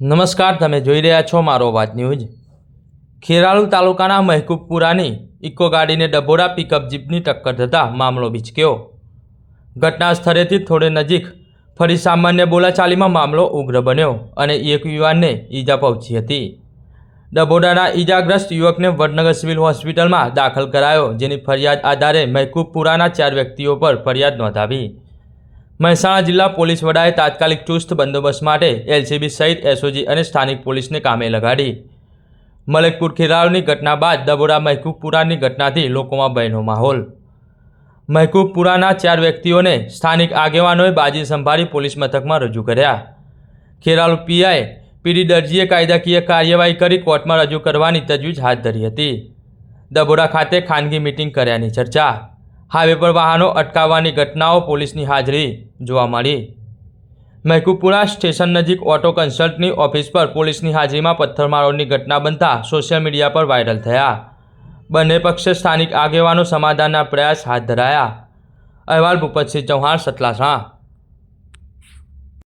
નમસ્કાર, તમે જોઈ રહ્યા છો મારો વાત ન્યૂઝ. ખેરાલુ તાલુકાના મહેકૂબપુરાની ઇકો ગાડીને ડભોરા પિકઅપ જીપની ટક્કર થતાં મામલો બીચક્યો. ઘટના સ્થળેથી થોડે નજીક ફરી સામાન્ય બોલાચાલીમાં મામલો ઉગ્ર બન્યો અને એક યુવાનને ઈજા પહોંચી હતી. ડભોડાના ઈજાગ્રસ્ત યુવકને વડનગર સિવિલ હોસ્પિટલમાં દાખલ કરાયો, જેની ફરિયાદ આધારે મહેકૂબપુરાના ચાર વ્યક્તિઓ પર ફરિયાદ નોંધાવી. મહેસાણા જિલ્લા પોલીસ વડાએ તાત્કાલિક ચુસ્ત બંદોબસ્ત માટે એલસીબી સહિત એસઓજી અને સ્થાનિક પોલીસને કામે લગાડી. મલેકપુર ખેરાલુની ઘટના બાદ દબોડા મહેકુબપુરાની ઘટનાથી લોકોમાં ભયનો માહોલ. મહેકૂબપુરાના ચાર વ્યક્તિઓને સ્થાનિક આગેવાનોએ બાજી સંભાળી પોલીસ મથકમાં રજૂ કર્યા. ખેરાલુ પીઆઈ પીડી દરજીએ કાયદાકીય કાર્યવાહી કરી કોર્ટમાં રજૂ કરવાની તજવીજ હાથ ધરી હતી. દબોડા ખાતે ખાનગી મિટિંગ કર્યાની ચર્ચા હાઈવે પર વાહનો અટકાવવાની ઘટનાઓ પોલીસની હાજરી જોવા મળી. મહેકુપુરા સ્ટેશન નજીક ઓટો કન્સલ્ટની ઓફિસ પર પોલીસની હાજરીમાં પથ્થરમારોની ઘટના બનતા સોશિયલ મીડિયા પર વાયરલ થયા. બંને પક્ષે સ્થાનિક આગેવાનો સમાધાનના પ્રયાસ હાથ ધરાયા. અહેવાલ ભૂપતસિંહ ચૌહાણ, સતલાસણા.